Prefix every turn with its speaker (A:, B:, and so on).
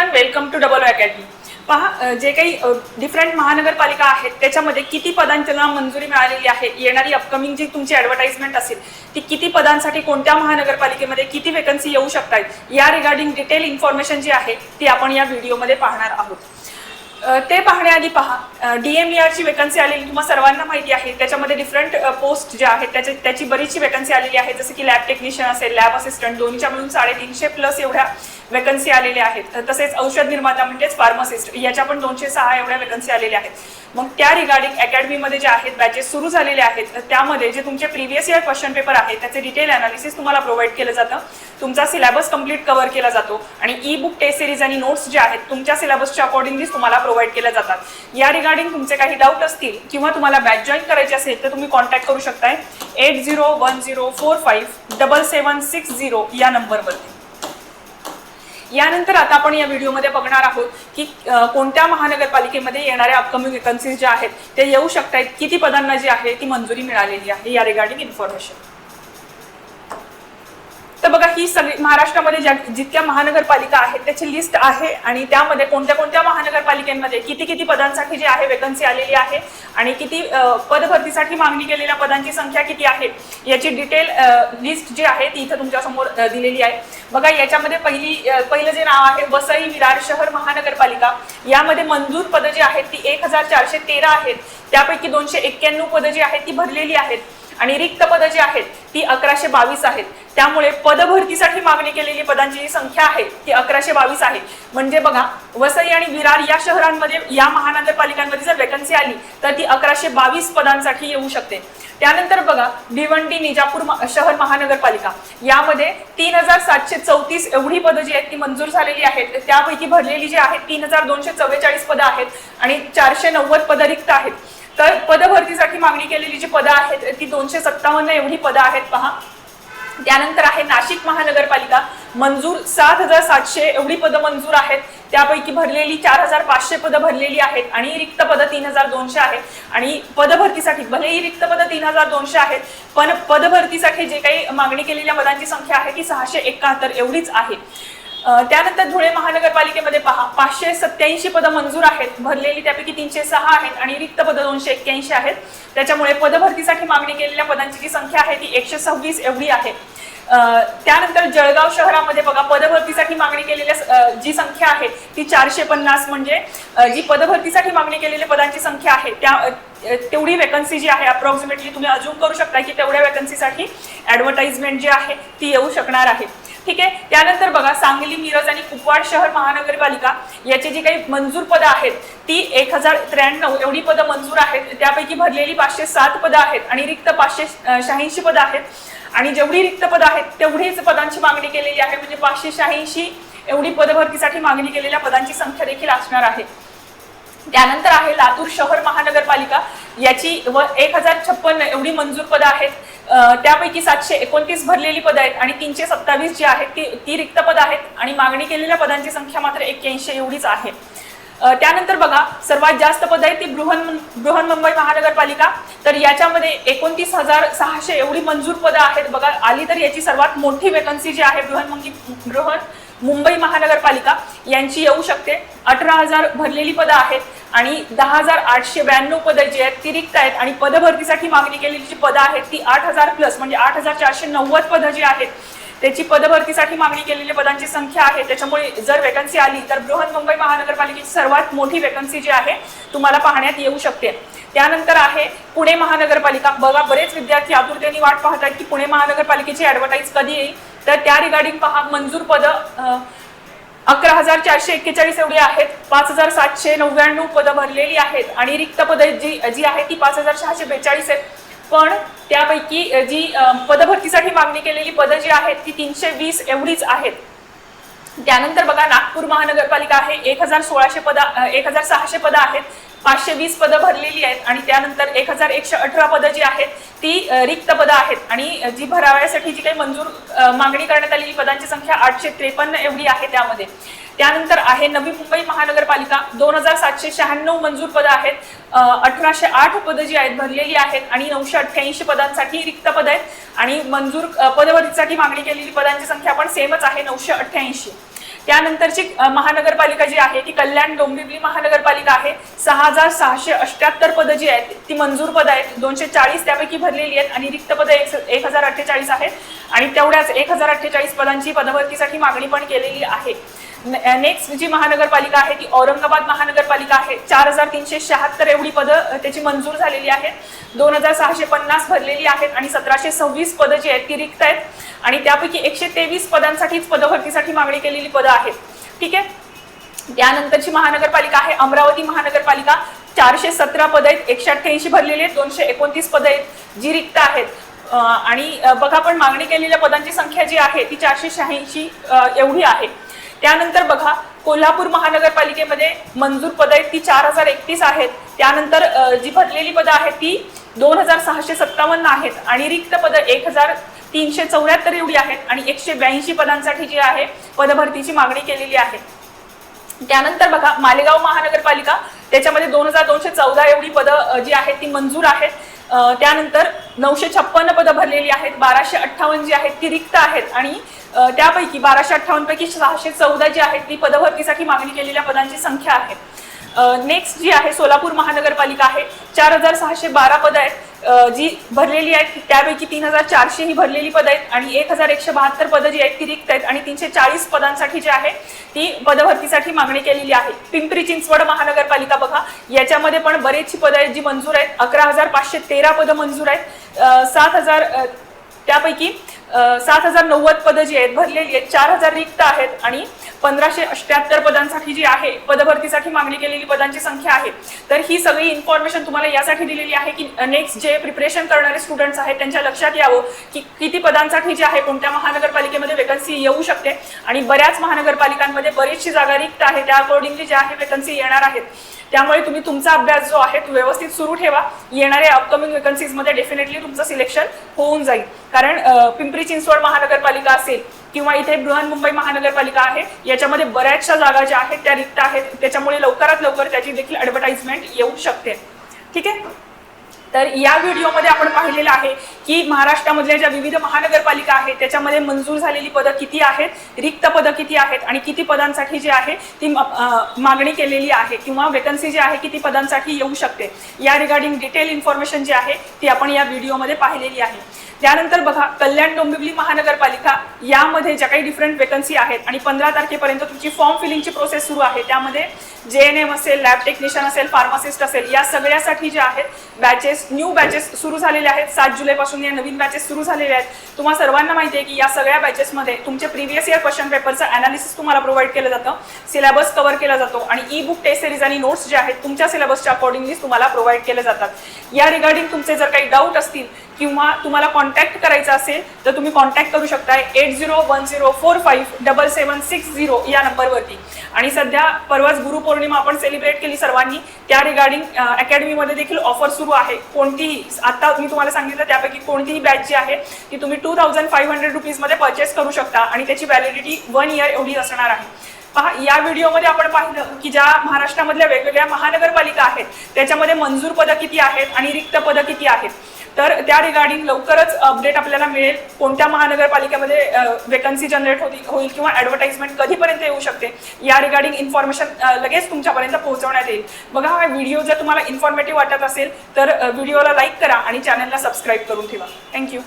A: Everyone welcome to double academy पहा जे काही डिफरंट महानगरपालिका आहेत त्याच्यामध्ये किती पदांना मंजुरी मिळालेली आहे येणारी अपकमिंग जी तुमची ऍडव्हर्टाइजमेंट असेल ती किती पदांसाठी कोणत्या महानगरपालिकेमध्ये किती वेकन्सी येऊ शकतात या रिगार्डिंग डिटेल इन्फॉर्मेशन जी आहे ती आपण या व्हिडिओमध्ये पाहणार आहोत. ते पाहण्याआधी पहा डीएमईआरची वेकन्सी आलेली तुम्हाला सर्वांना माहिती आहे त्याच्यामध्ये डिफरंट पोस्ट ज्या आहेत त्याच्या त्याची बरीचशी वेकन्सी आलेली आहे जसं की लॅब टेक्निशियन असेल लॅब असिस्टंट दोन्हीच्या मिळून साडेतीनशे प्लस एवढ्या वेकन्सी आलेल्या आहेत. तसेच औषध निर्माता म्हणजेच फार्मासिस्ट याच्या पण दोनशे सहा एवढ्या वेकन्सी आलेल्या आहेत. मग त्या रिगार्डिंग अकॅडमीमध्ये जे आहेत बॅचेस सुरू झालेले आहेत त्यामध्ये जे तुमचे प्रिव्हियस इयर क्वेश्चन पेपर आहेत त्याचे डिटेल अनालिसिस तुम्हाला प्रोव्हाइड केलं जातं. तुमचा सिलेबस कंप्लीट कव्हर केला जातो आणि ई बुक टेस्ट सिरीज आणि नोट्स जे आहेत तुमच्या सिलेबसच्या अकॉर्डिंगलीच तुम्हाला प्रोव्हाइड केल्या जातात. या रिगार्डिंग तुमचे काही डाऊट असतील किंवा तुम्हाला बॅच जॉईन करायची असेल तर तुम्ही कॉन्टॅक्ट करू शकताय. Eight zero one zero four five double seven six zero या नंबरवरती यानंतर आता आपण या व्हिडिओमध्ये बघणार आहोत की कोणत्या महानगरपालिकेमध्ये येणाऱ्या अपकमिंग वेकन्सीज ज्या आहेत ते येऊ शकतात किती पदांना जी आहे ती मंजुरी मिळालेली आहे या रिगार्डिंग इन्फॉर्मेशन तर बघा ही सगळी महाराष्ट्रामध्ये ज्या जितक्या महानगरपालिका आहेत त्याची लिस्ट आहे आणि त्यामध्ये कोणत्या कोणत्या महानगरपालिकांमध्ये किती किती पदांसाठी जी आहे वेकन्सी आलेली आहे आणि किती पदभरतीसाठी मागणी केलेल्या पदांची संख्या किती आहे याची डिटेल लिस्ट जी आहे ती इथं तुमच्यासमोर दिलेली आहे. बघा याच्यामध्ये पहिली पहिलं जे नाव आहे वसई विरार शहर महानगरपालिका. यामध्ये मंजूर पदं जी आहेत ती एक हजार चारशे तेरा आहेत. त्यापैकी दोनशे एक्क्याण्णव पदं जी आहेत ती भरलेली आहेत. आणि रिक्त पदं जी आहेत ती अकराशे बावीस आहेत. त्यामुळे पदभरतीसाठी मागणी केलेली पदांची जी संख्या आहे ती अकराशे बावीस आहे. म्हणजे बघा वसई आणि विरार या शहरांमध्ये या महानगरपालिकांमध्ये जर वेकन्सी आली तर ती अकराशे बावीस पदांसाठी येऊ शकते. त्यानंतर बघा भिवंडी निजापूर म- शहर महानगरपालिका. यामध्ये तीन हजार सातशे चौतीस एवढी पदं जी आहेत ती मंजूर झालेली आहेत. त्यापैकी भरलेली जी आहेत तीन हजार दोनशे चव्वेचाळीस पदं आहेत आणि चारशे नव्वद पदं रिक्त आहेत. तर पदभरतीसाठी मागणी केलेली जी पदं आहेत ती दोनशे सत्तावन्न एवढी पदं आहेत पहा. त्यानंतर आहे नाशिक महानगरपालिका. मंजूर सात हजार सातशे एवढी पदं मंजूर आहेत. त्यापैकी भरलेली चार हजार पाचशे पदं भरलेली आहेत आणि रिक्त पदं तीन हजार दोनशे आहेत. आणि पदभरतीसाठी भलेही रिक्त पदं तीन हजार दोनशे आहेत पण पदभरतीसाठी जे काही मागणी केलेल्या पदांची संख्या आहे ती सहाशे एकाहत्तर एवढीच आहे. त्यानंतर धुळे महानगरपालिकेमध्ये पहा पाचशे सत्याऐंशी पदं मंजूर आहेत. भरलेली त्यापैकी तीनशे सहा आहेत आणि रिक्त पदं दोनशे एक्क्याऐंशी आहेत. त्याच्यामुळे पदभरतीसाठी मागणी केलेल्या पदांची जी संख्या आहे ती एकशे सव्वीस एवढी आहे. त्यानंतर जळगाव शहरामध्ये बघा पदभरतीसाठी मागणी केलेल्या जी संख्या आहे ती चारशे पन्नास म्हणजे जी पदभरतीसाठी मागणी केलेल्या पदांची संख्या आहे त्या तेवढी वेकन्सी जी आहे अप्रॉक्सिमेटली तुम्ही अजून करू शकता की तेवढ्या वेकन्सीसाठी ॲडव्हर्टाइजमेंट जी आहे ती येऊ शकणार आहे. ठीक आहे? त्यानंतर बघा सांगली मिरज आणि कुपवाड शहर महानगरपालिका याची जी काही मंजूर पदं आहेत ती एक हजार त्र्याण्णव एवढी पदं मंजूर आहेत. त्यापैकी भरलेली पाचशे सात पदं आहेत आणि रिक्त पाचशे शहाऐंशी पदं आहेत. आणि जेवढी रिक्त पदं आहेत तेवढीच पदांची मागणी केलेली आहे. म्हणजे पाचशे शहाऐंशी एवढी पदभरतीसाठी मागणी केलेल्या पदांची संख्या देखील असणार आहे. त्यानंतर आहे लातूर शहर महानगरपालिका. याची व एक हजार छप्पन्न एवढी मंजूर पदं आहेत. त्यापैकी सातशे एकोणतीस भरलेली पदं आहेत आणि तीनशे सत्तावीस जी आहेत ती ती रिक्त पदं आहेत आणि मागणी केलेल्या पदांची संख्या मात्र एक्क्याऐंशी एवढीच आहे. त्यानंतर बघा सर्वात जास्त पदं आहेत ती बृहन बृहन्मुंबई महानगरपालिका. तर याच्यामध्ये एकोणतीस हजार सहाशे एवढी मंजूर पदं आहेत. बघा आली तर याची सर्वात मोठी वेकन्सी जी आहे बृहन्मुंबई बृहन मुंबई महानगरपालिका यांची येऊ शकते. अठरा हजार भरलेली पदं आहेत. आणि दहा हजार आठशे ब्याण्णव पदं जी आहेत ती रिक्त आहेत आणि पदभरतीसाठी मागणी केलेली जी पदं आहेत ती आठ हजार प्लस म्हणजे आठ हजार चारशे नव्वद पदं जी आहेत त्याची पदभरतीसाठी मागणी केलेल्या पदांची संख्या आहे. त्याच्यामुळे जर वेकन्सी आली तर बृहन्मुंबई महानगरपालिकेची सर्वात मोठी वेकन्सी जी आहे तुम्हाला पाहण्यात येऊ शकते. त्यानंतर आहे पुणे महानगरपालिका. बघा बरेच विद्यार्थी आतुरतेने वाट पाहतात की पुणे महानगरपालिकेची ऍडव्हर्टाईज कधी येईल? तर त्या रिगार्डिंग पहा मंजूर पदं अकरा हजार चारशे एक्केचाळीस एवढी आहेत. पाच हजार सातशे नव्याण्णव पदं भरलेली आहेत. आणि रिक्त पदं जी जी आहे ती पाच हजार सहाशे बेचाळीस आहेत. पण त्यापैकी जी पदभरतीसाठी मागणी केलेली पदं जी आहेत ती तीनशे वीस एवढीच आहेत. त्यानंतर बघा नागपूर महानगरपालिका आहे. एक हजार सोळाशे पदं एक हजार सहाशे पदं आहेत. पाचशे वीस पदं भरलेली आहेत आणि त्यानंतर एक हजार एकशे अठरा पदं जी आहेत ती रिक्त पदं आहेत. आणि जी भरावयासाठी जी काही मंजूर मागणी करण्यात आलेली पदांची संख्या आठशे त्रेपन्न एवढी आहे त्यामध्ये. त्यानंतर आहे नवी मुंबई महानगरपालिका दोन हजार सातशे शहाण्णव मंजूर पदं आहेत अठराशे आठ पदं जी आहेत भरलेली आहेत आणि नऊशे अठ्ठ्याऐंशी पदांसाठी रिक्त पद आहेत. आणि मंजूर पदवधीसाठी मागणी केलेली पदांची संख्या पण सेमच आहे नऊशे अठ्ठ्याऐंशी. त्यानंतरची महानगरपालिका जी आहे ती कल्याण डोंबिवली महानगरपालिका आहे. सहा हजार सहाशे अष्ट्याहत्तर पदं जी आहेत ती मंजूर पदं आहेत. दोनशे चाळीस त्यापैकी भरलेली आहेत आणि रिक्त पदं एक एक हजार अठ्ठेचाळीस आहेत. आणि तेवढ्याच एक हजार अठ्ठेचाळीस पदांची पदभरतीसाठी मागणी पण केलेली आहे. नेक्स्ट जी महानगरपालिका आहे ती औरंगाबाद महानगरपालिका आहे. चार हजार तीनशे शहात्तर एवढी पदं त्याची मंजूर झालेली आहेत. दोन हजार सहाशे पन्नास भरलेली आहेत आणि सतराशे सव्वीस पदं जी आहेत ती रिक्त आहेत. आणि त्यापैकी एकशे तेवीस पदांसाठीच पदभरतीसाठी मागणी केलेली पदं आहेत. ठीक आहे? त्यानंतरची महानगरपालिका आहे अमरावती महानगरपालिका. चारशे सतरा पद आहेत एकशे अठ्ठ्याऐंशी भरलेली आहेत दोनशे एकोणतीस पद आहेत जी रिक्त आहेत. आणि बघा पण मागणी केलेल्या पदांची संख्या जी आहे ती चारशे शहाऐंशी एवढी आहे. त्यानंतर बघा कोल्हापूर महानगरपालिकेमध्ये मंजूर पद आहेत ती चार हजार एकतीस आहेत. त्यानंतर जी भरलेली पदं आहेत ती दोन हजार सहाशे सत्तावन्न आहेत आणि रिक्त पदं एक हजार तीनशे चौऱ्याहत्तर एवढी आहेत आणि एकशे ब्याऐंशी पदांसाठी जी आहे पदभरतीची मागणी केलेली आहे. त्यानंतर बघा मालेगाव महानगरपालिका त्याच्यामध्ये दोन हजार दोनशे चौदा एवढी पदं जी आहेत ती मंजूर आहेत. त्यानंतर नऊशे छप्पन्न पदं भरलेली आहेत बाराशे अठ्ठावन्न जी आहेत ती रिक्त आहेत आणि त्यापैकी बाराशे अठ्ठावन्न पैकी सहाशे चौदा जी आहेत ती पदभरतीसाठी मागणी केलेल्या पदांची संख्या आहे. नेक्स्ट जी आहे सोलापूर महानगरपालिका आहे चार हजार सहाशे बारा पदं आहेत. जी भरलेली आहेत त्यापैकी तीन हजार चारशे ही भरलेली पदं आहेत आणि एक हजार एकशे बहात्तर पदं जी आहेत ती रिक्त आहेत आणि तीनशे चाळीस पदांसाठी जी आहे ती पदभरतीसाठी मागणी केलेली आहे. पिंपरी चिंचवड महानगरपालिका बघा याच्यामध्ये पण बरेचशी पदं आहेत जी मंजूर आहेत. अकरा हजार पाचशे तेरा पदं मंजूर आहेत. सात हजार त्यापैकी सात हजार नव्वद पदं जी आहेत भरलेली आहेत चार हजार रिक्त आहेत आणि पंधराशे अष्ट्याहत्तर पदांसाठी जी आहे पदभरतीसाठी मागणी केलेली पदांची संख्या आहे. तर ही सगळी इन्फॉर्मेशन तुम्हाला यासाठी दिलेली आहे की नेक्स्ट जे प्रिपरेशन करणारे स्टुडंट्स आहेत त्यांच्या लक्षात यावं की किती पदांसाठी जे आहे कोणत्या महानगरपालिकेमध्ये वेकन्सी येऊ शकते आणि बऱ्याच महानगरपालिकांमध्ये बरीचशी जागा रिक्त आहे त्या अकॉर्डिंगली जे आहे वेकन्सी येणार आहेत. त्यामुळे तुम्ही तुमचा अभ्यास जो आहे तो व्यवस्थित सुरू ठेवा. येणाऱ्या अपकमिंग वेकन्सीजमध्ये डेफिनेटली तुमचं सिलेक्शन होऊन जाईल. कारण पिंपरी पिंपरी चिंचवड महानगरपालिका असेल किंवा इथे बृहन्मुंबई महानगरपालिका आहे याच्यामध्ये बऱ्याचशा जागा ज्या आहेत त्या रिक्त आहेत. त्याच्यामुळे लवकरात लवकर त्याची देखील ॲडव्हर्टाइजमेंट येऊ शकते. ठीक आहे? तर या व्हिडिओमध्ये आपण पाहिलेलं आहे की महाराष्ट्रामधल्या ज्या विविध महानगरपालिका आहेत त्याच्यामध्ये मंजूर झालेली पदं किती आहेत रिक्त पदं किती आहेत आणि किती पदांसाठी जी आहे ती मागणी केलेली आहे किंवा वेकन्सी जी आहे किती पदांसाठी येऊ शकते. या रिगार्डिंग डिटेल इन्फॉर्मेशन जी आहे ती आपण या व्हिडिओमध्ये पाहिलेली आहे. त्यानंतर बघा कल्याण डोंबिवली महानगरपालिका यामध्ये ज्या काही डिफरंट वेकन्सी आहेत आणि पंधरा तारखेपर्यंत तुमची फॉर्म फिलिंगची प्रोसेस सुरू आहे त्यामध्ये जे एन एम असेल लॅब टेक्निशियन असेल फार्मासिस्ट असेल या सगळ्यासाठी जे आहेत बॅचेस न्यू बॅचेस सुरू झालेले आहेत. सात जुलैपासून या नवीन बॅचेस सुरू झालेले आहेत. तुम्हाला सर्वांना माहिती आहे की या सगळ्या बॅचेसमध्ये तुमचे प्रिव्हियस इयर क्वेश्चन पेपरचं अनालिसिस तुम्हाला प्रोव्हाइड केलं जातं. सिलेबस कव्हर केला जातो आणि ई बुक टेस्ट सिरीज आणि नोट्स जे आहेत तुमच्या सिलेबसच्या अकॉर्डिंगली तुम्हाला प्रोव्हाइड केले जातात. या रिगार्डिंग तुमचे जर काही डाऊट असतील किंवा तुम्हाला कॉन्टॅक्ट करायचा असेल तर तुम्ही कॉन्टॅक्ट करू शकता eight zero one zero four five double seven six zero या नंबरवरती. आणि सध्या परवाच गुरुपौर्णिमा आपण सेलिब्रेट केली सर्वांनी. त्या रिगार्डिंग अकॅडमीमध्ये देखील ऑफर सुरू आहे. कोणतीही आता मी तुम्हाला सांगितलं त्यापैकी कोणतीही बॅच जी आहे ती तुम्ही टू थाउजंड फाईव्ह हंड्रेड रुपीजमध्ये परचेस करू शकता आणि त्याची व्हॅलिडिटी वन इयर एवढी असणार आहे. पहा या व्हिडिओमध्ये आपण पाहिलं की ज्या महाराष्ट्रामधल्या वेगवेगळ्या महानगरपालिका आहेत त्याच्यामध्ये मंजूर पदं किती आहेत आणि रिक्त पदं किती आहेत. तर त्या रिगार्डिंग लवकरच अपडेट आपल्याला मिळेल. कोणत्या महानगरपालिकेमध्ये वेकन्सी जनरेट होती होईल किंवा ॲडव्हर्टाइजमेंट कधीपर्यंत येऊ शकते या रिगार्डिंग इन्फॉर्मेशन लगेच तुमच्यापर्यंत पोहोचवण्यात येईल. बघा हा व्हिडिओ जर तुम्हाला इन्फॉर्मेटिव्ह वाटत असेल तर व्हिडिओला लाईक करा आणि चॅनलला सबस्क्राईब करून ठेवा. थँक्यू